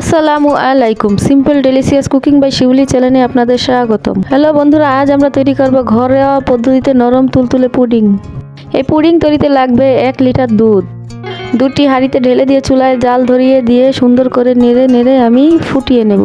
আসসালামু আলাইকুম। Simple delicious cooking by Shiuli চ্যানেলে আপনাদের স্বাগতম। হ্যালো বন্ধুরা, আজ আমরা তৈরি করব ঘরোয়া পদ্ধতিতে নরম তুলতুলে পুডিং। এই পুডিং তৈরিতে লাগবে এক লিটার দুধ। দুধটি হাঁড়িতে ঢেলে দিয়ে চুলায় জাল ধরিয়ে দিয়ে সুন্দর করে নেড়ে নেড়ে আমি ফুটিয়ে নেব।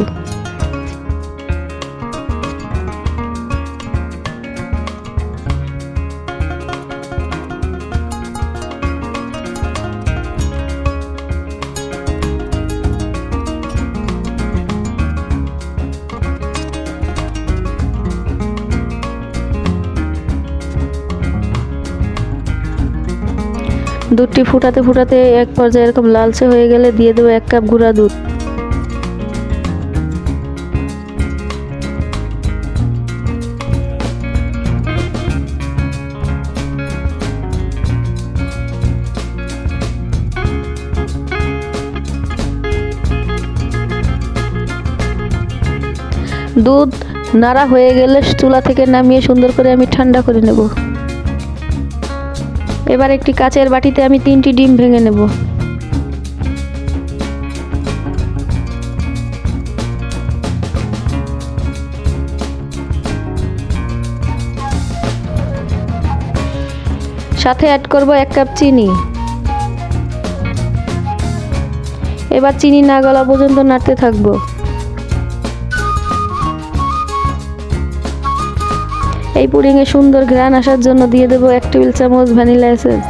দুধটি ফুটাতে ফুটাতে এক পর্যায়ে এরকম লালচে হয়ে গেলে দিয়ে দেবো এক কাপ গুঁড়া দুধ। দুধ নাড়া হয়ে গেলে চুলা থেকে নামিয়ে সুন্দর করে আমি ঠান্ডা করে নেব। এবার একটি কাচের বাটিতে আমি তিনটি ডিম ভেঙে নেব। সাথে অ্যাড করব এক কাপ চিনি। এবার চিনি না গলা পর্যন্ত নাড়তে থাকব। এই পুডিংয়ে সুন্দর ঘ্রাণ আসার জন্য দিয়ে দেবো এক টেবিল চামচ ভ্যানিলা এসেন্স।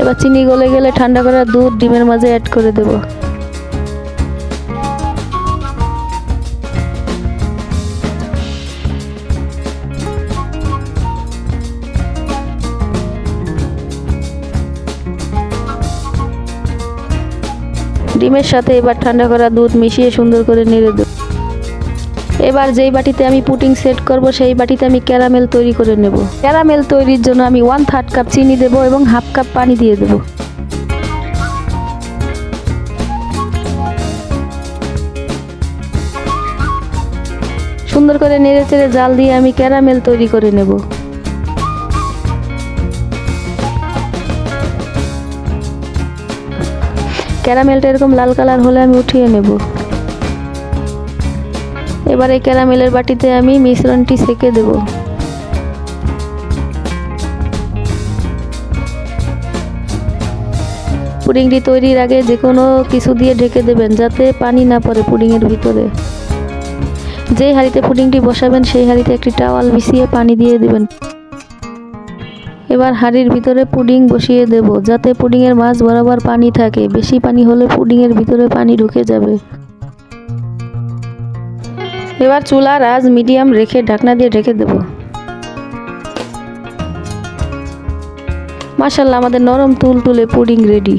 এবার চিনি গলে গেলে ঠান্ডা করা দুধ ডিমের মাঝে অ্যাড করে দেব। ডিমের সাথে এবার ঠান্ডা করা দুধ মিশিয়ে সুন্দর করে নেড়ে দেব। এবার যেই বাটিতে আমি পুটিং সেট করব, সেই বাটিতে আমি ক্যারামেল তৈরি করে নেব। ক্যারামেল তৈরির জন্য আমি ওয়ান থার্ড কাপ চিনি দেব এবং হাফ কাপ পানি দিয়ে দেব। সুন্দর করে নেড়ে চেড়ে জাল দিয়ে আমি ক্যারামেল তৈরি করে নেব। ক্যারামেলটা এরকম লাল কালার হলে আমি উঠিয়ে নেব। এবার এই ক্যারামেলের বাটিতে আমি মিশ্রণটি সেকে দেব। পুডিংটি তৈরির আগে যে কোনো কিছু দিয়ে ঢেকে দেবেন যাতে পানি না পড়ে পুডিংয়ের ভিতরে। যেই হাঁড়িতে পুডিংটি বসাবেন সেই হাঁড়িতে একটি টাওয়াল বিছিয়ে পানি দিয়ে দেবেন। এবার হাঁড়ির ভিতরে পুডিং বসিয়ে দেব, যাতে পুডিংয়ের মাছ বরাবর পানি থাকে। বেশি পানি হলে পুডিংয়ের ভিতরে পানি ঢুকে যাবে। এবার চুলা রাজ মিডিয়াম রেখে ঢাকনা দিয়ে ঢেকে দেব। মাশাল্লাহ, আমাদের নরম তুল তুলে পুডিং রেডি।